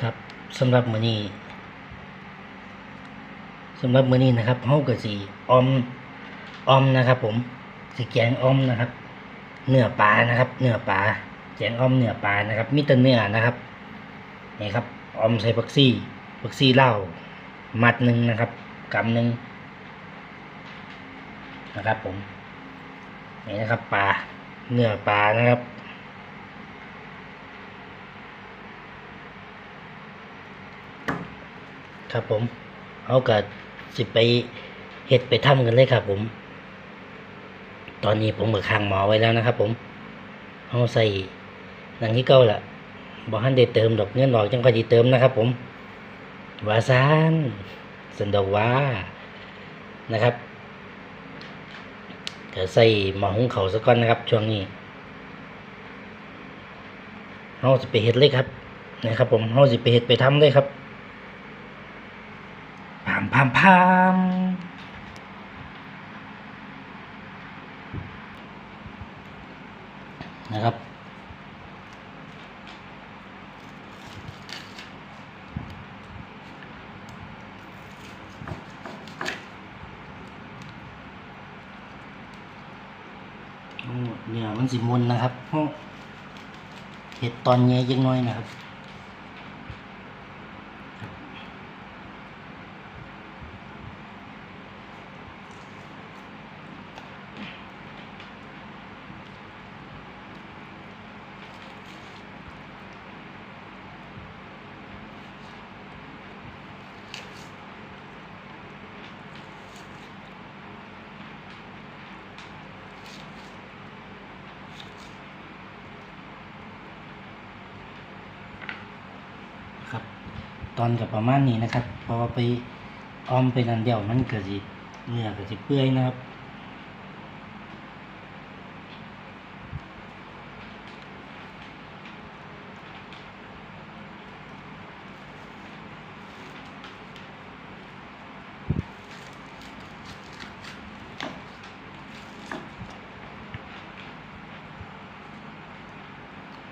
ครับสำหรับมื้อนี้สำหรับมื้อนี้นะครับเฮาก็สิออมออมนะครับ ผมสิแกงออมนะครับ เนื้อปลานะครับ เนื้อปลาแกงออมเนื้อปลานะครับมีแต่เนื้อนะครับนี่ครับออมใส่ผักซี่ผักซี่เหล้ามัดหนึ่งนะครับกำหนึ่งนะครับ ผมนี่นะครับปลาเนื้อปลานะครับ ครับ ผมเอาก็สิไปเห็ดไปทำกันเลยครับ ผม ตอนนี้ผมก็ค้างหมอไว้แล้วนะครับ ผมเอาใส่หนังที่เก้าละบอกให้ได้เติมดอกเงินดอกจังค่อยดีเติมนะครับ ผมวาซานสันดอกว่านะครับก็ใส่หมอหุงเขาสักก้อนนะครับ ช่วงนี้เอาสิไปเห็ดเลยครับนะครับ ผมเอาสิไปเห็ดไปทำเลยครับามพามนะครับ เนี่ยมันสิมุนนะครับเพราะเห็ดตอนเงี้ยยังน้อยนะครับ ตอนกับประมาณนี้นะครับเพอไปออมไปนันเดียวมันเก็สิเนื้อก็สิเปื่อยนะครับ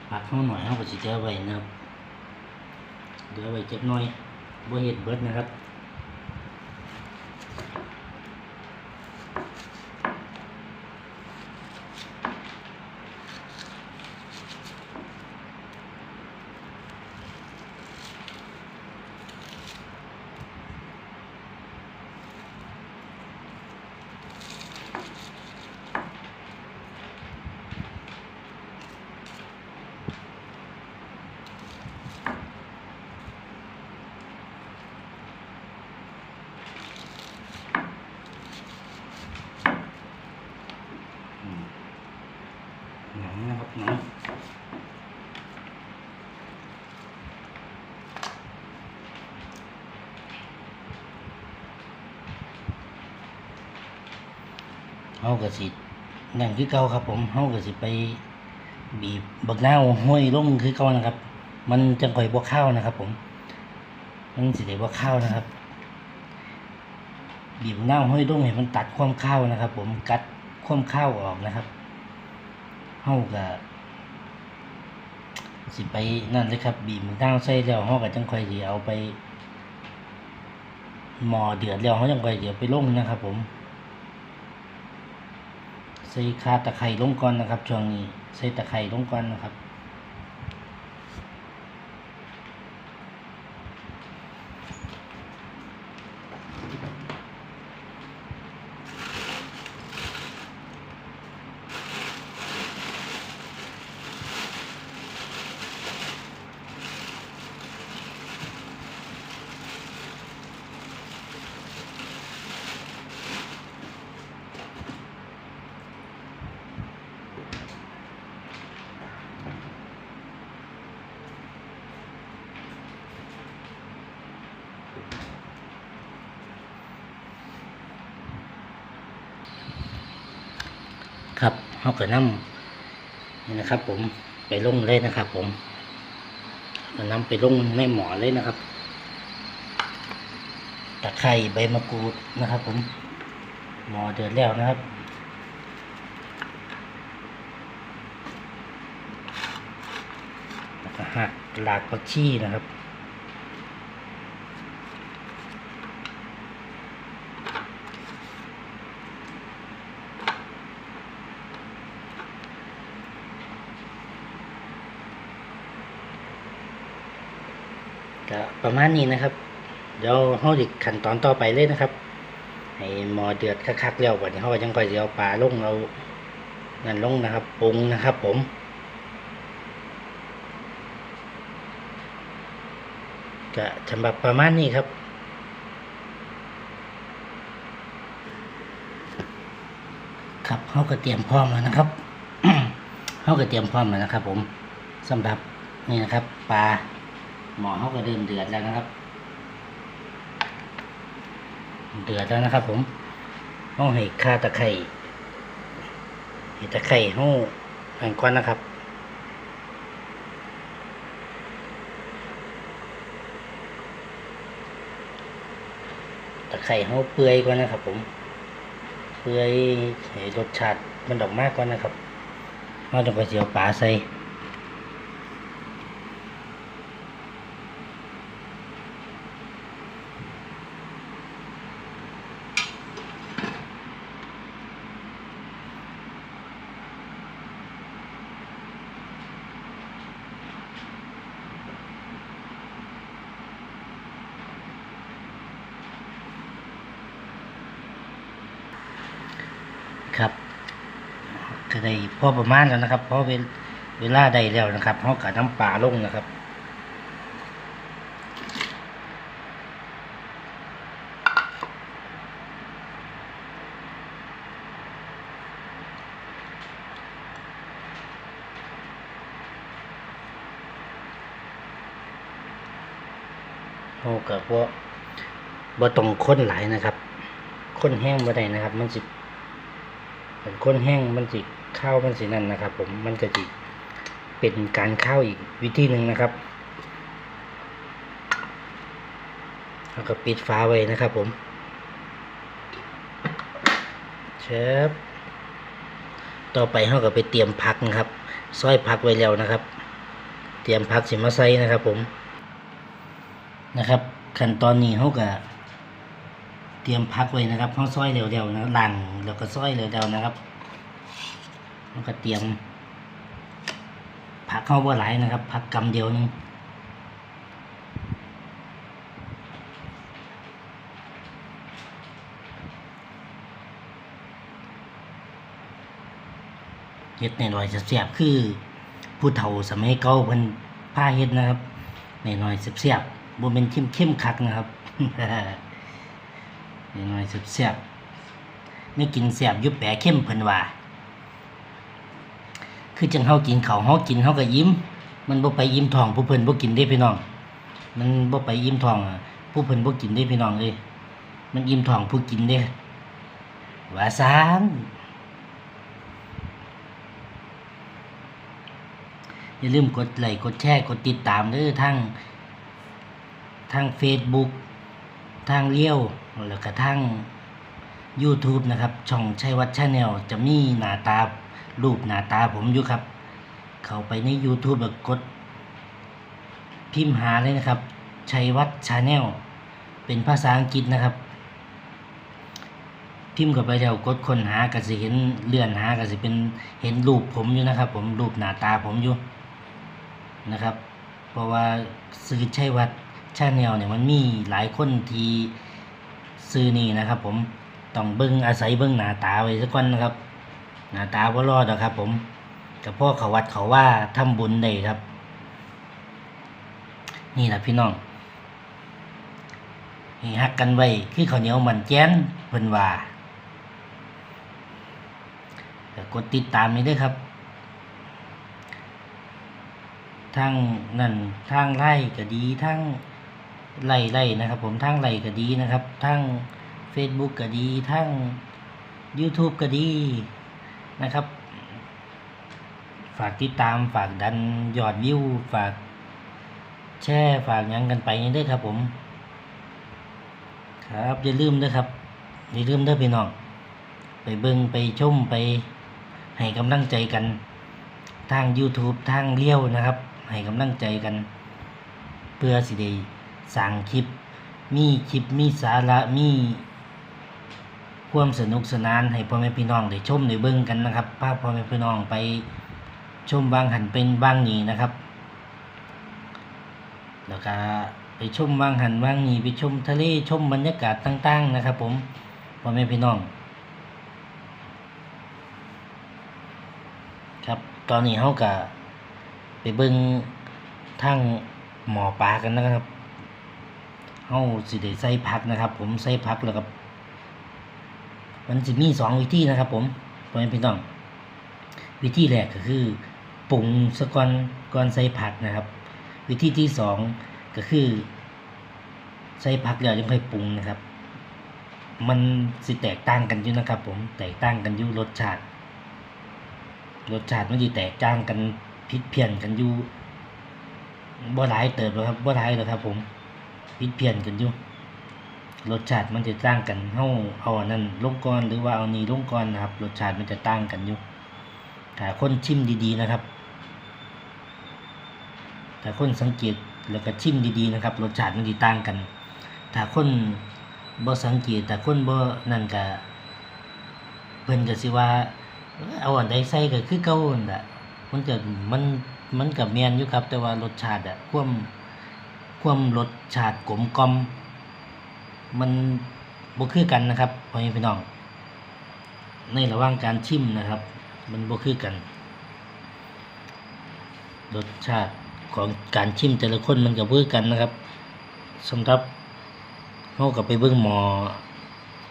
ผักเข้าหน่อยเขาก็สิเจอไว้นะครับ จักหน่อยบ่เห็ดเบิดนะครับ เฮาก็สินั่นคือเก่าครับ ผมเฮาก็สิไปบีบบักนาห้อยลงคือเก่านะครับ มันจังค่อยบ่ข้าวนะครับ ผม มันสิได้บ่ข้าวนะครับ บีบบักนาห้อยลงให้มันตัดความข้าวนะครับ ผมกัดความข้าวออกนะครับเฮาก็สิไปนั่นเลยครับ บีบมันาใส่แล้วเฮาก็จังค่อยสิเอาไปหมอเดือดแล้วเฮาจังค่อยสิเอาไปลงนะครับ ผม ใส่ขาตะไคร้ลงก่อนนะครับช่วงนี้ใส่ตะไคร้ลงก่อนนะครับ ครับเฮาก็นำนี่นะครับ ผมไปลงเลยนะครับ ผมก็นำไปลงในหมอเลยนะครับตะไคร้ใบมะกรูดนะครับ ผมหมอเดือดแล้วนะครับแล้วก็หักหลากผักชีนะครับ ก็ประมาณนี้นะครับ เดี๋ยวเฮาดิขั้นตอนต่อไปเลยนะครับ ให้หมอเดือดคักๆแล้วบัดนี้เฮาก็ยังค่อยสิเอาปลาลงเอานั่นลงนะครับปรุงนะครับ ผมก็ฉบับประมาณนี้ครับครับเฮาก็เตรียมพร้อมแล้วนะครับเฮาก็เตรียมพร้อมแล้วนะครับ ผมสำหรับนี่นะครับ ปลา หมอเฮาก็เริ่มเดือดแล้วนะครับ เดือดแล้วนะครับ ผมเฮาให้ข่าตะไคร้ให้ตะไคร้เฮาแบ่งก้อนนะครับตะไคร้เฮาเปื่อยก่อนนะครับ ผม เปื่อยให้รสชาติมันออกมากก่อนนะครับเราต้องไปเสียวปลาใส่ ครับก็ได้พอประมาณแล้วนะครับพราะเวลเวลาได้แล้วนะครับเขากัน้ำปลาลงนะครับโอ้กับพวกบ่ต้องค้นหลายนะครับ ค้นแห้งบ่ได้นะครับ มันสิ เป็นค้นแห้งมันสิข้าวมันสินั่นนะครับ ผมมันก็สิเป็นการข้าวอีกวิธีหนึ่งนะครับแล้วก็ปิดฝาไว้นะครับ ผมเชฟต่อไปเราก็ไปเตรียมผักนะครับซอยผักไว้แล้วนะครับ เตรียมผักสิมาใส่นะครับ ผมนะครับ ขั้นตอนนี้เขาก็ เตรียมพักไว้นะครับเขาซอยเร็วๆนะหลังแล้วก็ซอยเร็วๆนะครับแล้วก็เตรียมผักเข้าบ่หลายนะครับผักกำเดียวนึงเฮ็ดในหน่อยๆเสียบคือ ผู้เฒ่าสมัยเก่าเพิ่นผ้าเฮ็ดนะครับในหน่อยๆเสียบๆบ่เป็นเข้มเข้มๆคักนะครับ หน่อยๆเสียบๆไม่กินเสียบยุบแปะเข้มเพิ่นว่า คือจังเฮากินเขาเฮากินเฮาก็ยิ้ม มันบ่ไปยิ้มทองผู้เพิ่นบ่กินเด้พี่น้อง มันบ่ไปยิ้มทองผู้เพิ่นบ่กินเด้พี่น้องเอ้ยมันยิ้มทองผู้กินเด้ว่าซานอย่าลืมกดไลค์กดแชร์กดติดตามเด้อทั้งทาง Facebook ทางเลี้ยว แล้วก็ทาง YouTube นะครับ ช่องชัยวัฒน์ชาแนลจะมีหน้าตารูปหน้าตาผมอยู่ครับ เข้าไปใน YouTube แล้วกด พิมพ์หาเลยนะครับ ชัยวัฒน์ชาแนลเป็นภาษาอังกฤษนะครับ พิมพ์เข้าไปแล้วกดค้นหาก็สิเห็นเลื่อนหาก็สิเป็นเห็นรูปผมอยู่นะครับ ผมรูปหน้าตาผมอยู่นะครับ เพราะว่าซื้อชัยวัฒน์ชาแนลเนี่ยมันมีหลายคนที่ ซื้อนี่นะครับ ผมต้องเบิ้งอาศัยเบิ้งหน้าตาไว้สักวันนะครับหน้าตาบ่ารอดหรอกครับ ผมกับพ่อเขาวัดเขาว่าทำบุญได้ครับ นี่แหละพี่น้องให้ฮักกันไว้คือข้าวเหนียวมันแจ้นเพิ่นว่ากดติดตามนี้ด้วยครับทางนั่นทางไล่ก็ดีทาง ไล่ไล่นะครับ ผมทางไล่ก็ดีนะครับทาง Facebook ก็ดีทาง YouTube ก็ดีนะครับ ฝากติดตามฝากดันยอดวิวฝากแชร์ฝากยังกันไปนี่เด้วยครับผม ครับอย่าลืมเด้วยครับอย่าลืมเด้อพี่น้องไปเบิ่งไปชมไปให้กำลังใจกัน ทาง YouTube ทางเลี้ยวนะครับ ให้กำลังใจกัน เพื่อสิได้ สั่งคลิป มีคลิปมีสาระมีความสนุกสนานให้พ่อแม่พี่น้องได้ชมได้เบิ่งกันนะครับพาพพ่อแม่พี่น้องไปชมบางหันเป็นบางนี้นะครับ แล้วก็ไปชมวางหันวางนี่ไปชมทะเลชมบรรยากาศต่างๆนะครับ ผมพ่อแม่พี่น้อง ครับตอนนี้เฮากะไปเบิ่งทางหมอปลากันนะครับ เฮาสิได้ใส่ผักนะครับ ผมใส่ผักแล้วก็มันสิมีสองวิธีนะครับ ผมพ่อแม่พี่น้อง วิธีแรกก็คือปรุงสะก่อนก่อนใส่ผักนะครับ วิธีที่สองก็คือ ใส่ผักแล้วยังค่อยปรุงนะครับ มันสิแตกต่างกันอยู่นะครับ ผมแตกต่างกันอยู่รสชาติ รสชาติมันสิแตกต่างกันผิดเพี้ยนกันอยู่บ่หลายเติบหรอกครับบ่หลายหรอกครับ ผม ผิดเพี้ยนกันอยู่รสชาติมันจะต่างกันเฮาเอาอันนั้นลงก่อนหรือว่าเอานี้ลงก่อนนะครับรสชาติมันจะต่างกันอยู่ถ้าคนชิมดีๆนะครับถ้าคนสังเกตแล้วก็ชิมดีๆนะครับรสชาติมันสิต่างกัน ถ้าคนบ่สังเกตแต่คนบ่นั่นก็เพิ่นก็สิว่าเอาอันใดใส่ก็คือเก่าอันน่ะมันก็มันมันก็แม่นอยู่ครับ แต่ว่ารสชาติอะความ ความรสชาติกลมกลมมันบ่คือกันนะครับพ่อแม่พี่น้อง ในระหว่างการชิมนะครับ มันบ่คือกัน รสชาติของการชิมแต่ละคนมันก็บ่คือกันนะครับสำหรับเฮาก็ไปเบิ่งหมอ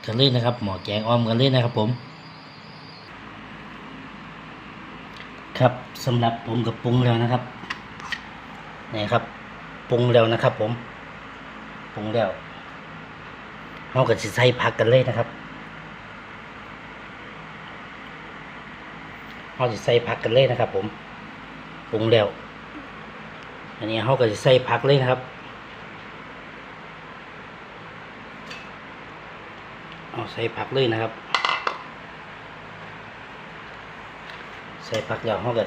กันเลยนะครับ หมอแกงอ้อมกันเลยนะครับ ผม ครับสำหรับผมกับปรุงแล้วนะครับนี่ครับ ปรุงแล้วนะครับ ผมปรุงแล้วเราก็จะใส่ผักกันเลยนะครับเราจะใส่ผักกันเลยนะครับ ผมปรุงแล้วอันนี้เราก็จะใส่ผักเลยนะครับเอาใส่ผักเลยนะครับ ใส่ผักแล้วเขาก็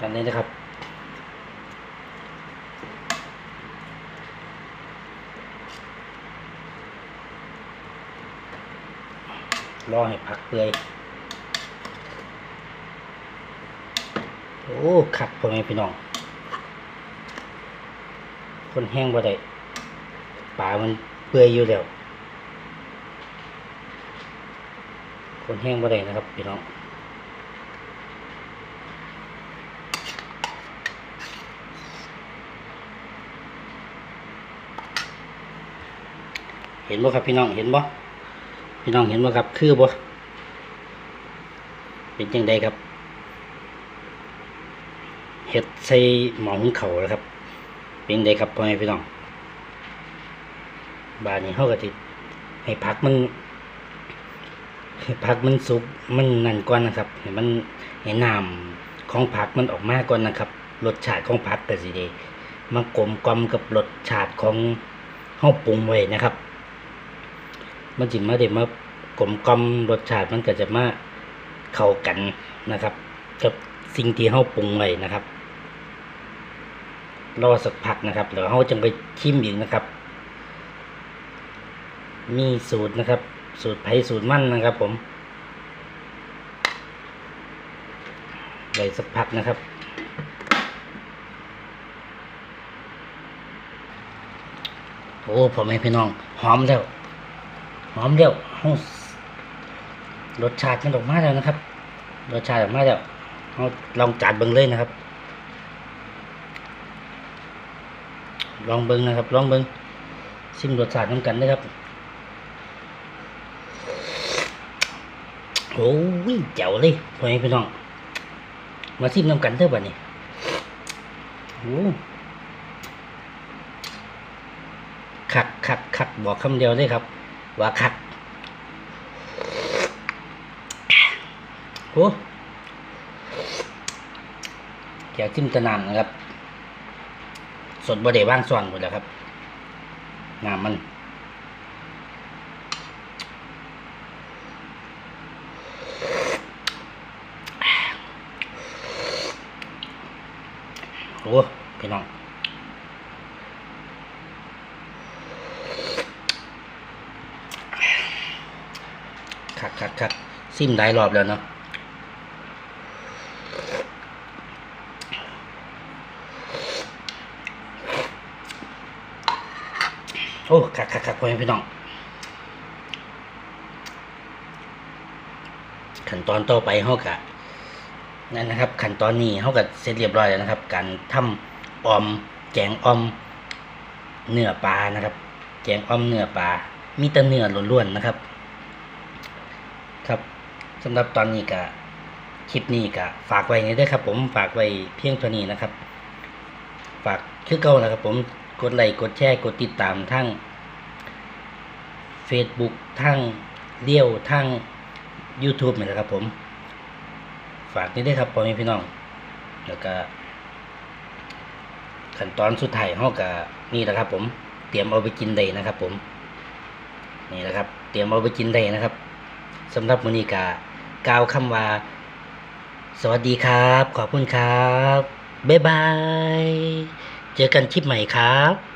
กันนี้นะครับ รอให้ผักเปื่อยโอ้ขัดพ่อแม่พี่น้อง คนแห้งบ่ได้ปลามันเปื่อยอยู่แล้วคนแห้งบ่ได้นะครับพี่น้องเห็นบ่ครับพี่น้องเห็นบ่ พี่น้องเห็นบ่ครับ คือบ่เป็นจังใดครับ เห็ดใส่หมอหุงเขาแล้วครับ เป็นจังใดครับพ่อแม่พี่น้อง บานนี้เฮาก็สิให้ผักมันให้ผักมันสุกมันนั่นก่อนนะครับให้มันให้น้ำของผักมันออกมาก่อนนะครับ รสชาติของผักก็สิได้มากลมกล่อมกับรสชาติของเฮาปรุงไว้นะครับ มันจิมาเดี๋ยวมากลมกลมรสชาติมันก็จะมาเข้ากันนะครับ กับสิ่งที่เฮาปรุงไว้นะครับ รอสักพักนะครับแล้วเฮาจึงไปชิมอีกนะครับ มีสูตรนะครับ สูตรไผ่สูตรมั่นนะครับ ผมไว้สักพักนะครับโอ้พ่อแม่พี่น้องหอมแล้ว อมเดียวเอารสชาติมันออกมาแล้วนะครับ รสชาติออกมาแล้วเราลองจัดเบิ้งเลยนะครับ ลองเบิ้งนะครับ ลองเบิ้งชิมรสชาติน้ำกันเลยครับ โอ้ยเจ๋วเลยพ่อแม่พี่น้อง มาชิมน้ำกันเถอะบัดนี้โอ้คักคักคักบอกคำเดียวเลยครับ ว่าคักโอ้แกจิ้มตะนานนะครับ สดบะเดว่างส่วนหมดแล้วครับน้ำมันโอ้พี่น้อง คักคักคักซิมได้รอบแล้วเนาะโอ้คักคักคักพ่อแม่พี่น้องขั้นตอนต่อไปเฮากะนั่นนะครับ ขั้นตอนนี้เฮาก็เสร็จเรียบร้อยแล้วนะครับ การทำออมแกงออมเนื้อปลานะครับ แกงออมเนื้อปลามีแต่เนื้อล้วนๆนะครับ สำหรับตอนนี้ก็คลิปนี้ก็ฝากไว้นี่ด้วยครับ ผมฝากไว้เพียงเท่านี้นะครับ ฝากคือเก่านะครับ ผมกดไลค์กดแชร์กดติดตามทั้ง Facebook ทั้งเลี้ยวทั้ง YouTube นี่แหละครับ ผม ฝากนี่ด้วยครับพ่อแม่พี่น้อง แล้วก็ขั้นตอนสุดท้ายเฮาก็นี่แหละครับ ผมเตรียมเอาไปกินได้นะครับ ผมนี่แหละครับ เตรียมเอาไปกินได้นะครับสำหรับมื้อนี้ก็ กล่าวคำว่า สวัสดีครับ ขอบคุณครับ บ๊ายบาย เจอกันคลิปใหม่ครับ